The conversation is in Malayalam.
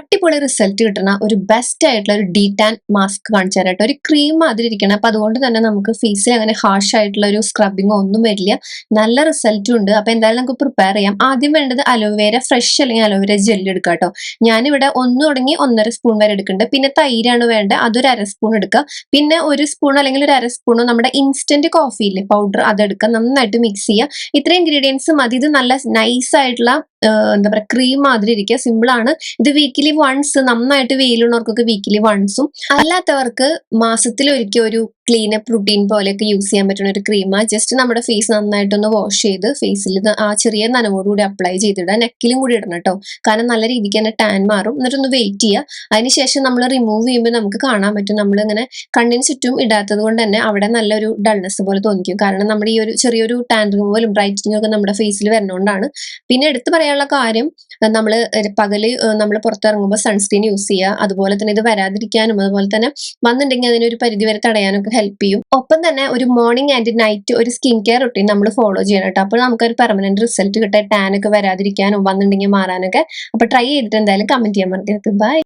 അടിപൊളി റിസൾട്ട് കിട്ടുന്ന ഒരു ബെസ്റ്റ് ആയിട്ടുള്ള ഒരു ഡീറ്റാൻ ടാൻ മാസ്ക് കാണിച്ചു തരാട്ടോ ഒരു ക്രീം മാതിരി ഇരിക്കണം അപ്പൊ അതുകൊണ്ട് തന്നെ നമുക്ക് ഫേസിൽ അങ്ങനെ ഹാഷ് ആയിട്ടുള്ള ഒരു സ്ക്രബിങ്ങോ ഒന്നും വരില്ല. നല്ല റിസൾട്ടും ഉണ്ട്. അപ്പൊ എന്തായാലും നമുക്ക് പ്രിപ്പയർ ചെയ്യാം. ആദ്യം വേണ്ടത് അലോവേര ഫ്രഷ് അല്ലെങ്കിൽ അലോവേര ജെൽ എടുക്കുക കേട്ടോ. ഞാനിവിടെ ഒന്ന് തുടങ്ങി ഒന്നര സ്പൂൺ വരെ എടുക്കുന്നുണ്ട്. പിന്നെ തൈരാണ് വേണ്ടത്. അതൊരു അര സ്പൂൺ എടുക്കുക പിന്നെ ഒരു സ്പൂൺ അല്ലെങ്കിൽ ഒരു അര സ്പൂണോ നമ്മുടെ ഇൻസ്റ്റന്റ് കോഫി ഇല്ലേ? പൗഡർ അതെടുക്കുക നന്നായിട്ട് മിക്സ് ചെയ്യുക ഇത്രയും ഇൻഗ്രീഡിയൻസ് മതി. ഇത് നല്ല നൈസ് ആയിട്ടുള്ള എന്താ പറയുക ക്രീം മാതിരി ഇരിക്കുക. സിമ്പിൾ ആണ്. ഇത് വീക്കിലി വൺസ് നന്നായിട്ട് വെയിലുള്ളവർക്കൊക്കെ വീക്കിലി വൺസും അല്ലാത്തവർക്ക് മാസത്തിൽ ഒരിക്കൽ ഒരു ക്ലീനപ്പ് റുട്ടീൻ പോലെയൊക്കെ യൂസ് ചെയ്യാൻ പറ്റുന്ന ഒരു ക്രീമാണ് ജസ്റ്റ് നമ്മുടെ ഫേസ് നന്നായിട്ടൊന്ന് വാഷ് ചെയ്ത് ഫേസിൽ ആ ചെറിയ നനവോടുകൂടി അപ്ലൈ ചെയ്തിടുക. നെക്കിലും കൂടി ഇടണം കേട്ടോ. കാരണം നല്ല രീതിക്ക് തന്നെ ടാൻ മാറും. എന്നിട്ടൊന്ന് വെയിറ്റ് ചെയ്യുക. അതിനുശേഷം നമ്മൾ റിമൂവ് ചെയ്യുമ്പോൾ നമുക്ക് കാണാൻ പറ്റും. നമ്മൾ ഇങ്ങനെ കണ്ണിന് ചുറ്റും ഇടാത്തത് കൊണ്ട് തന്നെ അവിടെ നല്ലൊരു ഡൾനെസ് പോലെ തോന്നിക്കും. കാരണം നമ്മുടെ ഈ ഒരു ചെറിയൊരു ടാൻ റിമൂവലും ബ്രൈറ്റനിങ് ഒക്കെ നമ്മുടെ ഫേസിൽ വരുന്നതുകൊണ്ടാണ് പിന്നെ എടുത്തു പറയാനുള്ള കാര്യം നമ്മൾ പകൽ നമ്മൾ പുറത്തിറങ്ങുമ്പോൾ സൺസ്ക്രീൻ യൂസ് ചെയ്യുക അതുപോലെ തന്നെ ഇത് വരാതിരിക്കാനും അതുപോലെ തന്നെ വന്നിട്ടുണ്ടെങ്കിൽ അതിനൊരു പരിധി വരെ തടയാനൊക്കെ ഹെൽപ്പ് ചെയ്യും. ഒപ്പം തന്നെ ഒരു മോർണിംഗ് ആൻഡ് നൈറ്റ് ഒരു സ്കിൻ കെയർ റുട്ടീൻ നമ്മൾ ഫോളോ ചെയ്യണം കേട്ടോ. അപ്പോൾ നമുക്കൊരു പെർമനന്റ് റിസൾട്ട് കിട്ടാൻ ടാനൊക്കെ വരാതിരിക്കാനും വന്നിട്ടുണ്ടെങ്കിൽ മാറാനൊക്കെ. അപ്പോൾ ട്രൈ ചെയ്തിട്ട് എന്തായാലും കമന്റ് ചെയ്യാൻ മറക്കരുത്. ബൈ